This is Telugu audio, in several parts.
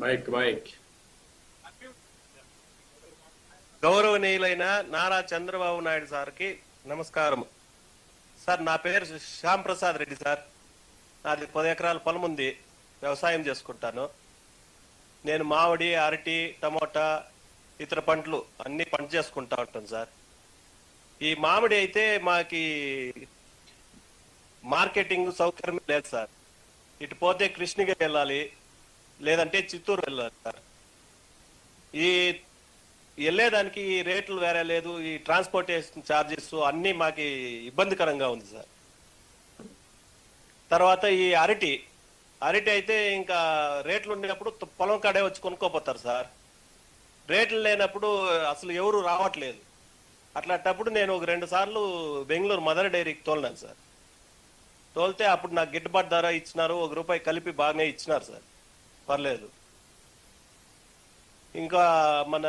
మైక్ మైక్ గౌరవనీయులైన నారా చంద్రబాబు నాయుడు సార్కి నమస్కారం. సార్ నా పేరు శ్యామ్ ప్రసాద్ రెడ్డి సార్. నాది పది ఎకరాల పొలం ఉంది. వ్యవసాయం చేసుకుంటాను. నేను మామిడి అరటి టమోటా ఇతర పంటలు అన్ని పంట చేసుకుంటా ఉంటాను సార్. ఈ మామిడి అయితే మాకి మార్కెటింగ్ సౌకర్యం లేదు సార్. ఇటు పోతే కృష్ణగిరి వెళ్ళాలి లేదంటే చిత్తూరు వెళ్ళాలి సార్. ఈ వెళ్ళేదానికి ఈ రేట్లు వేరే లేదు ఈ ట్రాన్స్పోర్టేషన్ ఛార్జెస్ అన్ని మాకు ఇబ్బందికరంగా ఉంది సార్. తర్వాత ఈ అరటి అరటి అయితే ఇంకా రేట్లు ఉండేటప్పుడు పొలం కాడే వచ్చి కొనుక్కోపోతారు సార్. రేట్లు లేనప్పుడు అసలు ఎవరు రావట్లేదు. అట్లాంటప్పుడు నేను ఒక రెండు సార్లు బెంగళూరు మదర్ డైరీకి తోలినాను సార్. తోలితే అప్పుడు నాకు గిట్టుబాటు ధర ఇచ్చినారు ఒక రూపాయి కలిపి బాగానే ఇచ్చినారు సార్. పర్లేదు. ఇంకా మన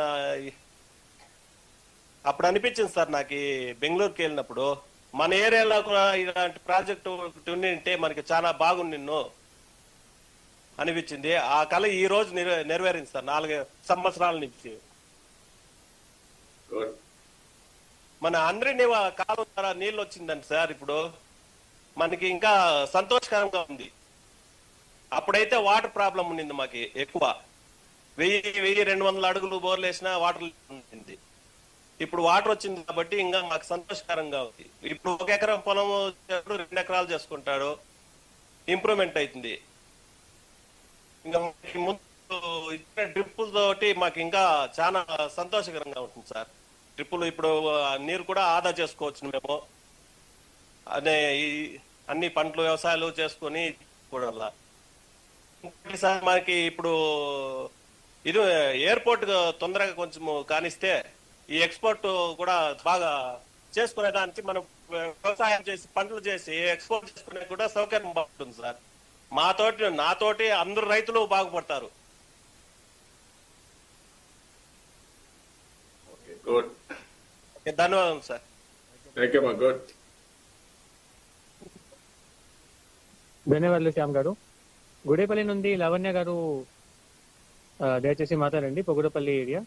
అప్పుడు అనిపించింది సార్ నాకు బెంగళూరుకి వెళ్ళినప్పుడు. మన ఏరియాలో కూడా ఇలాంటి ప్రాజెక్టు ఒకటి ఉండింటే మనకి చాలా బాగుంది నిన్ను అనిపించింది. ఆ కళ ఈ రోజు నెరవే- నెరవేరింది సార్ నాలుగు సంవత్సరాల నుంచి. మన అందరినీ కాలం ద్వారా నీళ్ళు వచ్చిందండి సార్ ఇప్పుడు. మనకి ఇంకా సంతోషకరంగా ఉంది. అప్పుడైతే వాటర్ ప్రాబ్లం ఉండింది మాకు ఎక్కువ. వెయ్యి వెయ్యి రెండు వందల అడుగులు బోర్లు వేసినా వాటర్ ఉండింది ఇప్పుడు వాటర్ వచ్చింది కాబట్టి ఇంకా మాకు సంతోషకరంగా ఉంది. ఇప్పుడు ఒక ఎకరం పొలం రెండు ఎకరాలు చేసుకుంటాడు. ఇంప్రూవ్మెంట్ అవుతుంది. ఇంకా ముందు ఇచ్చిన డ్రిప్పుల తోటి మాకు ఇంకా చాలా సంతోషకరంగా ఉంటుంది సార్. డ్రిప్పులు ఇప్పుడు నీరు కూడా ఆదా చేసుకోవచ్చు మేము. అదే ఈ అన్ని పంటలు వ్యవసాయాలు చేసుకొని కూడా సార్ మనకి ఇప్పుడు ఇది ఎయిర్పోర్ట్ తొందరగా కొంచెం కానిస్తే ఈ ఎక్స్పోర్ట్ కూడా బాగా చేసుకునే దానికి మనం వ్యవసాయం చేసి పంటలు చేసి ఎక్స్పోర్ట్ చేసుకునే కూడా సౌకర్యం బాగుంటుంది సార్. మాతోటి నాతోటి అందరు రైతులు బాగుపడతారు. ఓకే గుడ్ ధన్యవాదాలు సార్ ధన్యవాదాలు శ్యామ్ గారు. గుడేపల్లి నుండి లావణ్య గారు దయచేసి మాట్లాడండి. పొగుడపల్లి ఏరియా.